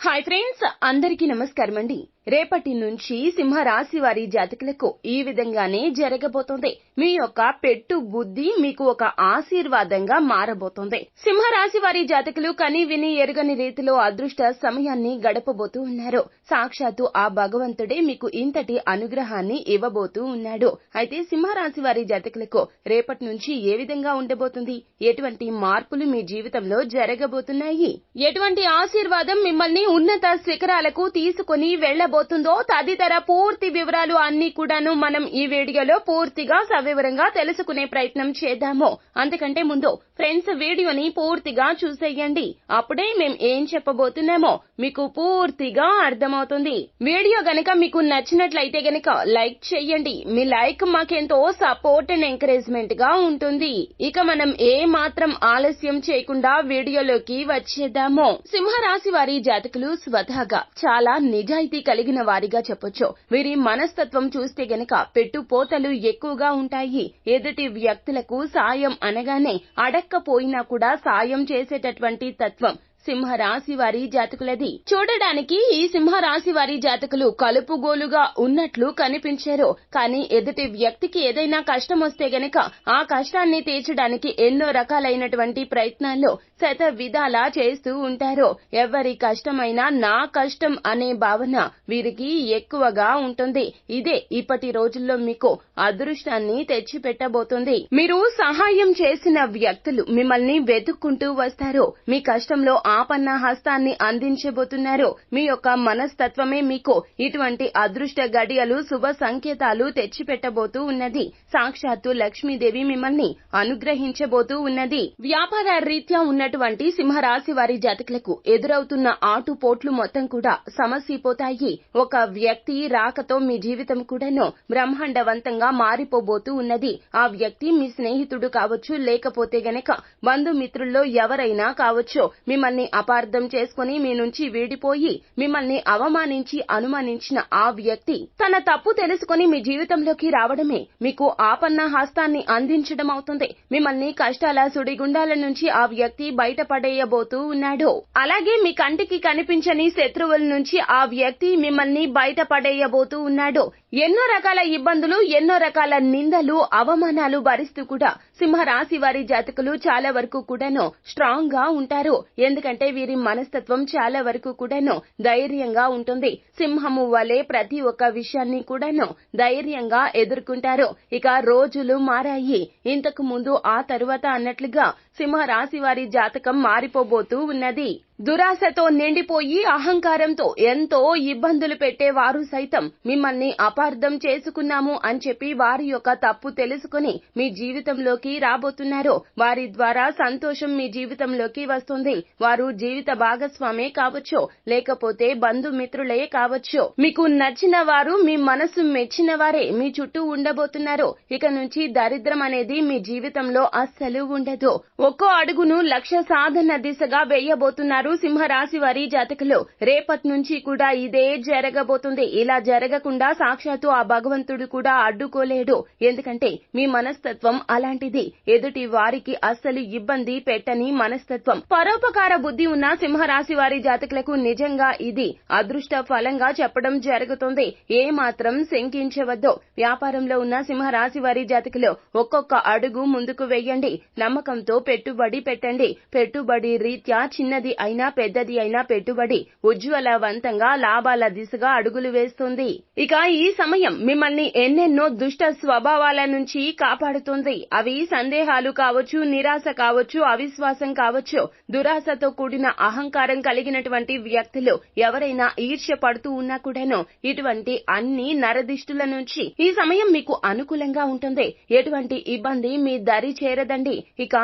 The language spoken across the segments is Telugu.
హాయ్ ఫ్రెండ్స్ అందరికీ నమస్కారం అండి రేపటి నుంచి సింహరాశి వారి జాతకులకు ఈ విధంగానే జరగబోతోంది. మీ యొక్క పెట్టు బుద్ధి మీకు ఒక ఆశీర్వాదంగా మారబోతోంది. సింహరాశి వారి జాతకులు కని విని ఎరుగని రీతిలో అదృష్ట సమయాన్ని గడపబోతూ ఉన్నారు. సాక్షాత్తు ఆ భగవంతుడే మీకు ఇంతటి అనుగ్రహాన్ని ఇవ్వబోతూ ఉన్నాడు. అయితే సింహరాశి వారి జాతకులకు రేపటి నుంచి ఏ విధంగా ఉండబోతుంది? ఎటువంటి మార్పులు మీ జీవితంలో జరగబోతున్నాయి? ఎటువంటి ఆశీర్వాదం మిమ్మల్ని ఉన్నత శిఖరాలకు తీసుకుని జరగబోతుందో తదితర పూర్తి వివరాలు అన్ని కూడాను మనం ఈ వీడియోలో పూర్తిగా సవివరంగా తెలుసుకునే ప్రయత్నం చేద్దాము. అంతకంటే ముందు ఫ్రెండ్స్ వీడియోని పూర్తిగా చూసేయండి. అప్పుడే మేం ఏం చెప్పబోతున్నామో మీకు పూర్తిగా అర్థమవుతుంది. వీడియో గనక మీకు నచ్చినట్లయితే గనక లైక్ చేయండి. మీ లైక్ మాకెంతో సపోర్ట్ అండ్ ఎంకరేజ్మెంట్గా ఉంటుంది. ఇక మనం ఏ మాత్రం ఆలస్యం చేయకుండా వీడియోలోకి వచ్చేద్దాము. సింహరాశి వారి జాతకులు స్వతహాగా చాలా నిజాయితీ కలిగిన వారిగా చెప్పొచ్చు. వీరి మనస్తత్వం చూస్తే గనక పెట్టుపోతలు ఎక్కువగా ఉంటాయి. ఎదుటి వ్యక్తులకు సాయం అనగానే అడక్కపోయినా కూడా సాయం చేసేటటువంటి తత్వం సింహరాశి వారి జాతకులది. చూడడానికి ఈ సింహరాశి వారి జాతకులు కలుపుగోలుగా ఉన్నట్లు కనిపించారు. కానీ ఎదుటి వ్యక్తికి ఏదైనా కష్టం వస్తే గనక ఆ కష్టాన్ని తీర్చడానికి ఎన్నో రకాలైనటువంటి ప్రయత్నాల్లో శత విధాలా చేస్తూ ఉంటారు. ఎవరి కష్టమైనా నా కష్టం అనే భావన వీరికి ఎక్కువగా ఉంటుంది. ఇదే ఇప్పటి రోజుల్లో మీకు అదృష్టాన్ని తెచ్చిపెట్టబోతుంది. మీరు సహాయం చేసిన వ్యక్తులు మిమ్మల్ని వెతుక్కుంటూ వస్తారు. మీ కష్టంలో ఆపన్న హస్తాన్ని అందించబోతున్నారో మీ యొక్క మనస్తత్వమే మీకు ఇటువంటి అదృష్ట గడియలు శుభ సంకేతాలు తెచ్చిపెట్టబోతూ ఉన్నది. సాక్షాత్తు లక్ష్మీదేవి మిమ్మల్ని అనుగ్రహించబోతూ ఉన్నది. వ్యాపార రీత్యా ఉన్నటువంటి సింహరాశి వారి జాతకులకు ఎదురవుతున్న ఆటుపోట్లు మొత్తం కూడా సమసిపోతాయి. ఒక వ్యక్తి రాకతో మీ జీవితం కూడాను బ్రహ్మాండవంతంగా మారిపోబోతూ ఉన్నది. ఆ వ్యక్తి మీ స్నేహితుడు కావచ్చు లేకపోతే గనక బంధుమిత్రుల్లో ఎవరైనా కావచ్చు మిమ్మల్ని అపార్థం చేసుకుని మీ నుంచి వీడిపోయి మిమ్మల్ని అవమానించి అనుమానించిన ఆ వ్యక్తి తన తప్పు తెలుసుకుని మీ జీవితంలోకి రావడమే. మీకు ఆపన్న హస్తాన్ని అందించడం అవుతుంది. మిమ్మల్ని కష్టాల సుడిగుండాల నుంచి ఆ వ్యక్తి బయటపడేయబోతూ ఉన్నాడు. అలాగే మీ కంటికి కనిపించని శత్రువుల నుంచి ఆ వ్యక్తి మిమ్మల్ని బయటపడేయబోతూ ఉన్నాడు. ఎన్నో రకాల ఇబ్బందులు ఎన్నో రకాల నిందలు అవమానాలు భరిస్తూ కూడా సింహరాశి వారి జాతకులు చాలా వరకు కూడాను స్ట్రాంగ్గా ఉంటారు. ఎందుకంటే వీరి మనస్తత్వం చాలా వరకు కూడాను ధైర్యంగా ఉంటుంది. సింహము వలె ప్రతి ఒక్క విషయాన్ని కూడాను ధైర్యంగా ఎదుర్కొంటారు. ఇక రోజులు మారాయి. ఇంతకు ముందు ఆ తరువాత అన్నట్లుగా సింహరాశి వారి జాతకం మారిపోబోతూ ఉన్నది. దురాశతో నిండిపోయి అహంకారంతో ఎంతో ఇబ్బందులు పెట్టేవారు సైతం మిమ్మల్ని అపార్థం చేసుకున్నాము అని చెప్పి వారి యొక్క తప్పు తెలుసుకుని మీ జీవితంలోకి రాబోతున్నారు. వారి ద్వారా సంతోషం మీ జీవితంలోకి వస్తుంది. వారు జీవిత భాగస్వామే కావచ్చు లేకపోతే బంధుమిత్రులే కావచ్చు. మీకు నచ్చిన వారు మీ మనసు మెచ్చిన వారే మీ చుట్టూ ఉండబోతున్నారు. ఇక నుంచి దరిద్రం అనేది మీ జీవితంలో అస్సలు ఉండదు. ఒక్కో అడుగును లక్ష్య సాధన దిశగా వేయబోతున్నారు సింహరాశి వారి జాతకులు. రేపటి నుంచి కూడా ఇదే జరగబోతుంది. ఇలా జరగకుండా సాక్షాత్తు ఆ భగవంతుడు కూడా అడ్డుకోలేడు. ఎందుకంటే మీ మనస్తత్వం అలాంటిది. ఎదుటి వారికి అస్సలు ఇబ్బంది పెట్టని మనస్తత్వం. పరోపకార బుద్ధి ఉన్న సింహరాశి వారి జాతకులకు నిజంగా ఇది అదృష్ట ఫలంగా చెప్పడం జరుగుతుంది. ఏ మాత్రం శంకించవద్దు. వ్యాపారంలో ఉన్న సింహరాశి వారి జాతకులు ఒక్కొక్క అడుగు ముందుకు వెయ్యండి నమ్మకంతో పెట్టుబడి పెట్టండి. పెట్టుబడి రీత్యా చిన్నది అయినా పెద్దది అయినా పెట్టుబడి ఉజ్వలవంతంగా లాభాల దిశగా అడుగులు వేస్తుంది. ఇక ఈ సమయం మిమ్మల్ని ఎన్నెన్నో దుష్ట స్వభావాల నుంచి కాపాడుతుంది. అవి సందేహాలు కావచ్చు నిరాశ కావచ్చు అవిశ్వాసం కావచ్చు దురాశతో కూడిన అహంకారం కలిగినటువంటి వ్యక్తులు ఎవరైనా ఈర్ష్య పడుతూ ఉన్నా కూడాను ఇటువంటి అన్ని నరదిష్టుల నుంచి ఈ సమయం మీకు అనుకూలంగా ఉంటుంది. ఎటువంటి ఇబ్బంది మీ దరి చేరదండి. ఇక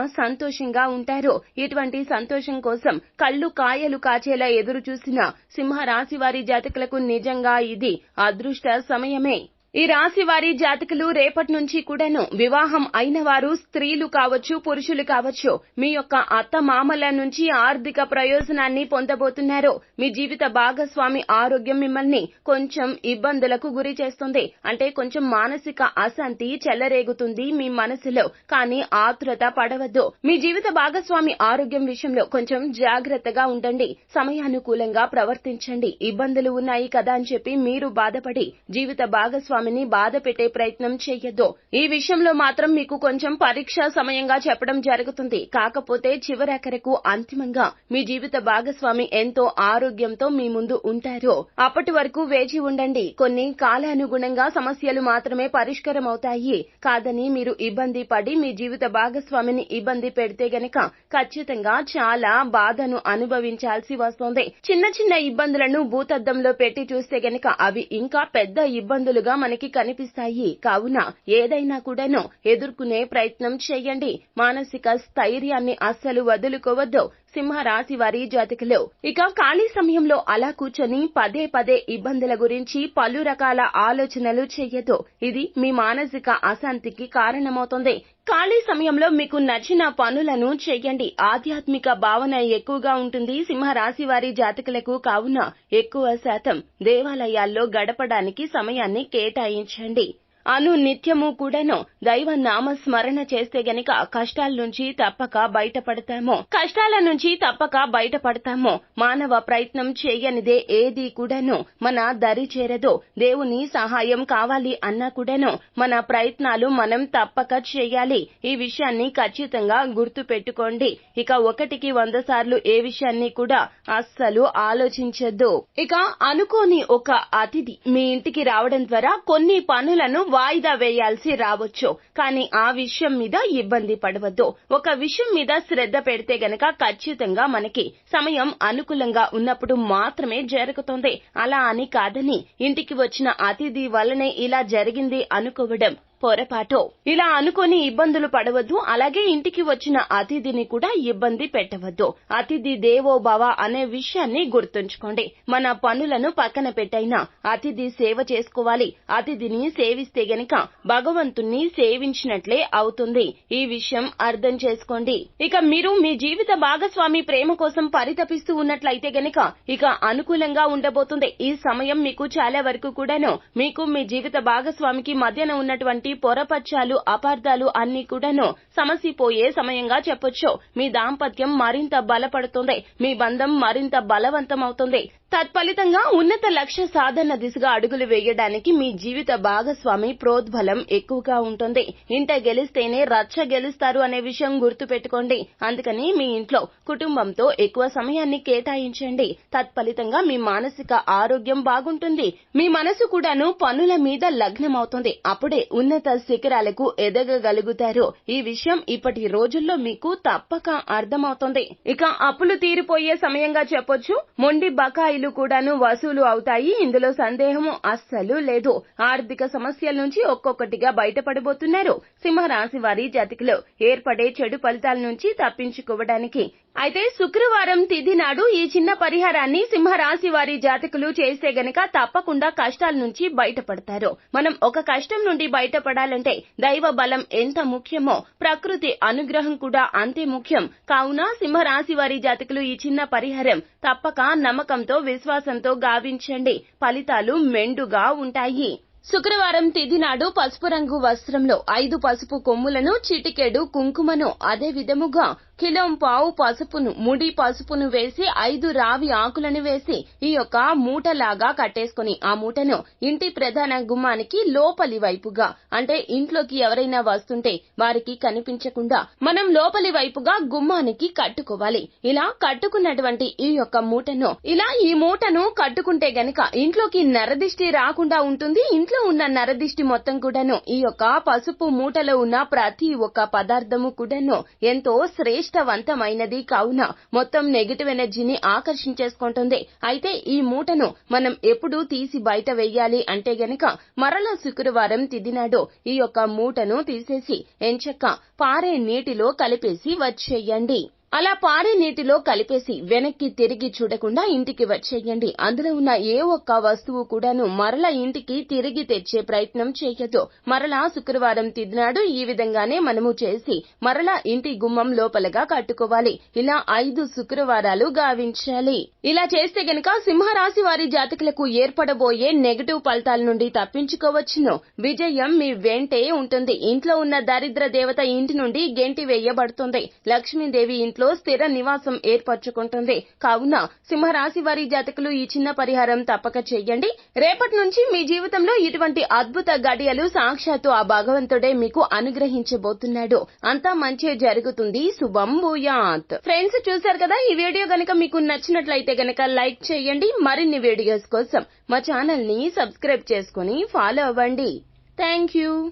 సంతోషంగా ఉంటారో. ఇటువంటి సంతోషం కోసం కళ్ళు కాయలు కాచేలా ఎదురు చూసిన సింహరాశి వారి జాతకులకు నిజంగా ఇది అదృష్ట సమయమే. ఈ రాశి వారి జాతకులు రేపటి నుంచి కూడాను వివాహం అయిన వారు స్త్రీలు కావచ్చు పురుషులు కావచ్చు మీ యొక్క అత్త మామల నుంచి ఆర్థిక ప్రయోజనాన్ని పొందబోతున్నారు. మీ జీవిత భాగస్వామి ఆరోగ్యం మిమ్మల్ని కొంచెం ఇబ్బందులకు గురి చేస్తుంది. అంటే కొంచెం మానసిక అశాంతి చెల్లరేగుతుంది మీ మనసులో కానీ ఆతురత పడవద్దు. మీ జీవిత భాగస్వామి ఆరోగ్యం విషయంలో కొంచెం జాగ్రత్తగా ఉండండి. సమయానుకూలంగా ప్రవర్తించండి. ఇబ్బందులు ఉన్నాయి కదా అని చెప్పి మీరు బాధపడి జీవిత భాగస్వామి ఆమెని బాధ పెట్టే ప్రయత్నం చేయొద్దు ఈ విషయంలో మాత్రం మీకు కొంచెం పరీక్ష సమయంగా చెప్పడం జరుగుతుంది. కాకపోతే చివరెకరకు అంతిమంగా మీ జీవిత భాగస్వామి ఎంతో ఆరోగ్యంతో మీ ముందు ఉంటారు. అప్పటి వరకు వేచి ఉండండి. కొన్ని కాలానుగుణంగా సమస్యలు మాత్రమే పరిష్కారం అవుతాయి కాదని మీరు ఇబ్బంది పడి మీ జీవిత భాగస్వామిని ఇబ్బంది పెడితే గనక ఖచ్చితంగా చాలా బాధను అనుభవించాల్సి వస్తుంది. చిన్న చిన్న ఇబ్బందులను భూతద్దంలో పెట్టి చూస్తే గనక అవి ఇంకా పెద్ద ఇబ్బందులుగా మనకి కనిపిస్తాయి. కావున ఏదైనా కూడాను ఎదుర్కొనే ప్రయత్నం చేయండి. మానసిక స్థైర్యాన్ని అస్సలు వదులుకోవద్దు. సింహ రాశి వారి జాతకులు. ఇక ఖాళీ సమయంలో అలా కూర్చొని పదే పదే ఇబ్బందుల గురించి పలు రకాల ఆలోచనలు చేయదు ఇది మీ మానసిక అశాంతికి కారణమవుతుంది. ఖాళీ సమయంలో మీకు నచ్చిన పనులను చేయండి. ఆధ్యాత్మిక భావన ఎక్కువగా ఉంటుంది సింహ రాశి వారి జాతకులకు కావున ఎక్కువ శాతం దేవాలయాల్లో గడపడానికి సమయాన్ని కేటాయించండి. అను నిత్యము కూడాను దైవ నామ స్మరణ చేస్తే గనక కష్టాల నుంచి తప్పక బయటపడతాము. కష్టాల నుంచి తప్పక బయటపడతాము. మానవ ప్రయత్నం చేయనిదే ఏది కూడాను మన దరి చేరదు. దేవుని సహాయం కావాలి అన్నా కూడాను మన ప్రయత్నాలు మనం తప్పక చేయాలి. ఈ విషయాన్ని ఖచ్చితంగా గుర్తు పెట్టుకోండి ఇక ఒకటికి వంద సార్లు ఏ విషయాన్ని కూడా అస్సలు ఆలోచించద్దు. ఇక అనుకోని ఒక అతిథి మీ ఇంటికి రావడం ద్వారా కొన్ని పనులను వాయిదా వేయాల్సి రావచ్చు. కానీ ఆ విషయం మీద ఇబ్బంది పడవద్దు. ఒక విషయం మీద శ్రద్ధ పెడితే గనక ఖచ్చితంగా మనకి సమయం అనుకూలంగా ఉన్నప్పుడు మాత్రమే జరుగుతుంది. అలా అని కాదని ఇంటికి వచ్చిన అతిథి వల్లనే ఇలా జరిగింది అనుకోవడం. పొరపాటు. ఇలా అనుకొని ఇబ్బందులు పడవద్దు అలాగే ఇంటికి వచ్చిన అతిథిని కూడా ఇబ్బంది పెట్టవద్దు. అతిథి దేవో భవ అనే విషయాన్ని గుర్తుంచుకోండి. మన పనులను పక్కన పెట్టైనా అతిథి సేవ చేసుకోవాలి. అతిథిని సేవిస్తే గనక భగవంతుణ్ణి సేవించినట్లే అవుతుంది. ఈ విషయం అర్థం చేసుకోండి. ఇక మీరు మీ జీవిత భాగస్వామి ప్రేమ కోసం పరితపిస్తూ ఉన్నట్లయితే గనక ఇక అనుకూలంగా ఉండబోతుంది. ఈ సమయం మీకు చాలా వరకు కూడాను మీకు మీ జీవిత భాగస్వామికి మధ్యన ఉన్నటువంటి పొరపచ్చాలు అపార్థాలు అన్ని కూడాను సమసిపోయే సమయంగా చెప్పొచ్చు. మీ దాంపత్యం మరింత బలపడుతుంది. మీ బంధం మరింత బలవంతమవుతుంది. తత్ఫలితంగా ఉన్నత లక్ష్య సాధన దిశగా అడుగులు వేయడానికి మీ జీవిత భాగస్వామి ప్రోద్బలం ఎక్కువగా ఉంటుంది. ఇంట గెలిస్తేనే రచ్చ గెలుస్తారు అనే విషయం గుర్తు పెట్టుకోండి అందుకని మీ ఇంట్లో కుటుంబంతో ఎక్కువ సమయాన్ని కేటాయించండి. తత్ఫలితంగా మీ మానసిక ఆరోగ్యం బాగుంటుంది. మీ మనసు కూడాను పనుల మీద లగ్నమవుతుంది. అప్పుడే ఉన్నత శిఖరాలకు ఎదగగలుగుతారు. ఈ విషయం ఇప్పటి రోజుల్లో మీకు తప్పక అర్థమవుతుంది. ఇక అప్పులు తీరిపోయే సమయంగా చెప్పొచ్చు. మొండి బకాయిలు కూడాను వసూలు అవుతాయి. ఇందులో సందేహము అస్సలు లేదు. ఆర్థిక సమస్యల నుంచి ఒక్కొక్కటిగా బయటపడబోతున్నారు. సింహరాశి వారి జాతకులు ఏర్పడే చెడు ఫలితాల నుంచి తప్పించుకోవడానికి అయితే శుక్రవారం తిథి నాడు ఈ చిన్న పరిహారాన్ని సింహరాశి వారి జాతకులు చేస్తే గనక తప్పకుండా కష్టాల నుంచి బయటపడతారు. మనం ఒక కష్టం నుండి బయటపడాలంటే దైవ బలం ఎంత ముఖ్యమో ప్రకృతి అనుగ్రహం కూడా అంతే ముఖ్యం. కావున సింహరాశి వారి జాతకులు ఈ చిన్న పరిహారం తప్పక నమ్మకంతో విశ్వాసంతో గావించండి. ఫలితాలు మెండుగా ఉంటాయి. శుక్రవారం తిథి నాడు పసుపు రంగు వస్త్రంలో ఐదు పసుపు కొమ్ములను చిటికెడు కుంకుమను అదే విధముగా కిలోం పావు పసుపును ముడి పసుపును వేసి ఐదు రావి ఆకులను వేసి ఈ యొక్క మూటలాగా కట్టేసుకుని ఆ మూటను ఇంటి ప్రధాన గుమ్మానికి లోపలి వైపుగా అంటే ఇంట్లోకి ఎవరైనా వస్తుంటే వారికి కనిపించకుండా మనం లోపలి వైపుగా గుమ్మానికి కట్టుకోవాలి. ఇలా కట్టుకున్నటువంటి ఈ యొక్క మూటను ఇలా ఈ మూటను కట్టుకుంటే గనక ఇంట్లోకి నరదిష్టి రాకుండా ఉంటుంది ఇంట్లో ఉన్న నరదిష్టి మొత్తం కూడాను ఈ యొక్క పసుపు మూటలో ఉన్న ప్రతి ఒక్క పదార్థము కూడాను ఎంతో శ్రేష్టవంతమైనది కావున మొత్తం నెగిటివ్ ఎనర్జీని ఆకర్షించేసుకుంటుంది. అయితే ఈ మూటను మనం ఎప్పుడు తీసి బయట వెయ్యాలి అంటే గనక మరల శుక్రవారం తిదినాడు ఈ యొక్క మూటను తీసేసి ఎంచక్క పారే నీటిలో కలిపేసి వచ్చేయండి. అలా పారే నీటిలో కలిపేసి వెనక్కి తిరిగి చూడకుండా ఇంటికి వచ్చేయండి. అందులో ఉన్న ఏ ఒక్క వస్తువు కూడాను మరలా ఇంటికి తిరిగి తెచ్చే ప్రయత్నం చేయొద్దు. మరలా శుక్రవారం తిదినాడు ఈ విధంగానే మనము చేసి మరలా ఇంటి గుమ్మం లోపలగా కట్టుకోవాలి. ఇలా ఐదు శుక్రవారాలు గావించాలి. ఇలా చేస్తే గనక సింహరాశి వారి జాతకులకు ఏర్పడబోయే నెగటివ్ ఫలితాల నుండి తప్పించుకోవచ్చును. విజయం మీ వెంటే ఉంటుంది. ఇంట్లో ఉన్న దరిద్ర దేవత ఇంటి నుండి గెంటి వేయబడుతుంది. లక్ష్మీదేవి ఇంట్లో స్థిర నివాసం ఏర్పరచుకుంటుంది. కావున సింహరాశి వారి జాతకులు ఈ చిన్న పరిహారం తప్పక చేయండి. రేపటి నుంచి మీ జీవితంలో ఇటువంటి అద్భుత గడియలు సాక్షాత్తు ఆ భగవంతుడే మీకు అనుగ్రహించబోతున్నాడు. అంతా మంచి జరుగుతుంది. శుభం భూయాత్. ఫ్రెండ్స్ చూశారు కదా ఈ వీడియో గనక మీకు నచ్చినట్లయితే గనక లైక్ చేయండి. మరిన్ని వీడియోస్ కోసం మా ఛానల్ని సబ్స్క్రైబ్ చేసుకుని ఫాలో అవ్వండి. Thank you.